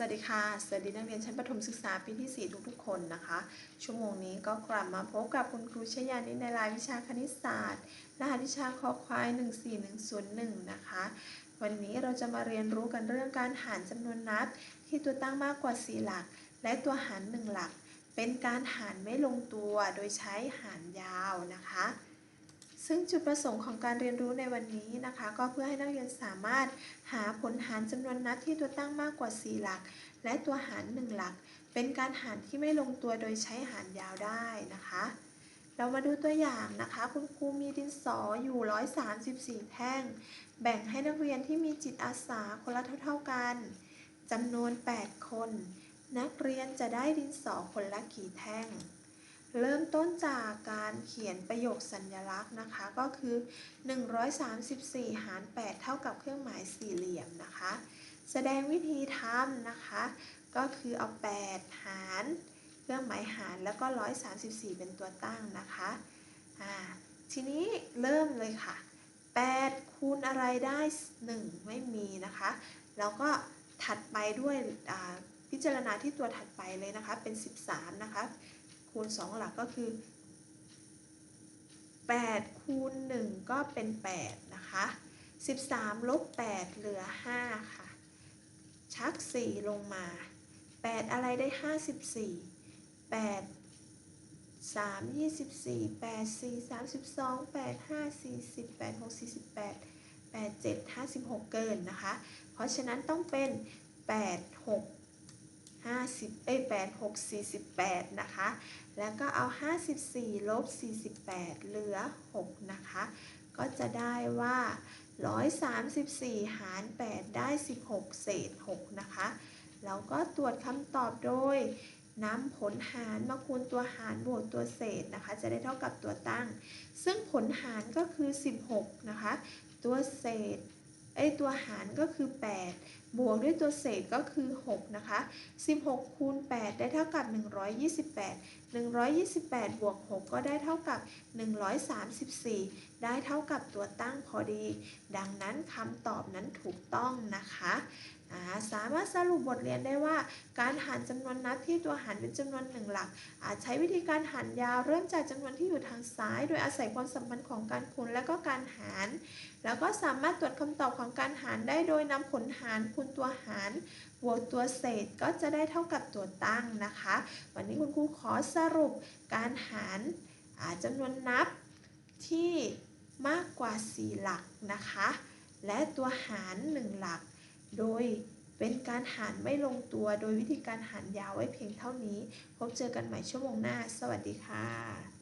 สวัสดีค่ะ สวัสดีนักเรียนชั้นประถมศึกษาปีที่ 4 ทุกๆคนนะคะ ชั่วโมงนี้ก็กลับมาพบกับคุณครูชยานิในรายวิชาคณิตศาสตร์รหัสวิชาคอควาย 14101 นะคะ วันนี้เราจะมาเรียนรู้กันเรื่องการหารจำนวนนับที่ตัวตั้งมากกว่า 4 หลัก และตัวหาร 1 หลัก เป็นการหารไม่ลงตัวโดยใช้หารยาวนะคะ ซึ่งจุดประสงค์ของการเรียนรู้ในวันนี้นะคะ ก็เพื่อให้นักเรียนสามารถหาผลหารจำนวนนัดที่ตัวตั้งมากกว่า 4 หลัก และตัวหาร 1 หลัก เป็นการหารที่ไม่ลงตัวโดยใช้หารยาวได้นะคะ เรามาดูตัวอย่างนะคะ คุณครูมีดินสออยู่ 134 แท่ง แบ่งให้นักเรียนที่มีจิตอาสาคนละเท่า ๆกันจำนวน 8 คน นักเรียนจะได้ดินสอคนละกี่แท่ง เริ่มต้นจากการเขียนประโยคสัญลักษณ์นะคะ ก็คือ 134 หาร 8 เท่ากับเครื่องหมายสี่เหลี่ยมนะคะ แสดงวิธีทำนะคะ ก็คือเอา 8 หาร เครื่องหมายหารแล้วก็ 134 เป็นตัวตั้งนะคะอ่าทีนี้เริ่มเลยค่ะ 8 คูณอะไรได้ 1 ไม่มีนะคะ แล้วก็ถัดไปด้วยอ่าพิจารณาที่ตัวถัดไปเลยนะคะเป็น 13 นะคะ คูณ 2 หลักก็คือ 8 คูณ 1 ก็เป็น 8 นะคะ 13 ลบ 8 เหลือ 5 ค่ะ ชัก 4 ลงมา 8 อะไรได้ 54 8 3 24 8 4 32 8 5 40 8 6 48 8 7 56 เกินนะคะ เพราะฉะนั้นต้องเป็น 8 6 50เอ้ย8 6 48 นะคะ แล้วก็เอา 54ลบ48 เหลือ 6 นะคะ ก็จะได้ว่า 134 หาร 8 ได้ 16 เศษ 6 นะคะ เราก็ตรวจคำตอบโดยนำผลหารมาคูณตัวหารบวกตัวเศษนะคะ จะได้เท่ากับตัวตั้ง ซึ่งผลหารก็คือ 16 นะคะ ตัวเศษ ไอตัวหารก็คือ 8 บวกด้วยตัวเศษก็คือ 6 นะคะ 16 คูณ 8 ได้เท่ากับ 128 128 บวก 6 ก็ได้เท่ากับ 134 ได้เท่ากับตัวตั้งพอดี ดังนั้นคำตอบนั้นถูกต้องนะคะ สามารถสรุปบทเรียนได้ว่า การหารจำนวนนัดที่ตัวหารเป็นจำนวนหนึ่งหลัก อาจใช้วิธีการหารยาวเริ่มจากจำนวนที่อยู่ทางซ้าย โดยอาศัยความสัมพันธ์ของการคูณและก็การหาร แล้วก็สามารถตรวจคำตอบของการหารได้โดยนำผลหารคูณตัวหารบวกตัวเศษก็จะได้เท่ากับตัวตั้งนะคะ วันนี้คุณครูขอสรุปการหารอ่าจำนวนนับที่มากกว่า 4 หลักนะคะ และตัวหาร 1 หลัก โดยเป็นการหารไม่ลงตัวโดยวิธีการหารยาวไว้เพียงเท่านี้ พบเจอกันใหม่ชั่วโมงหน้า สวัสดีค่ะ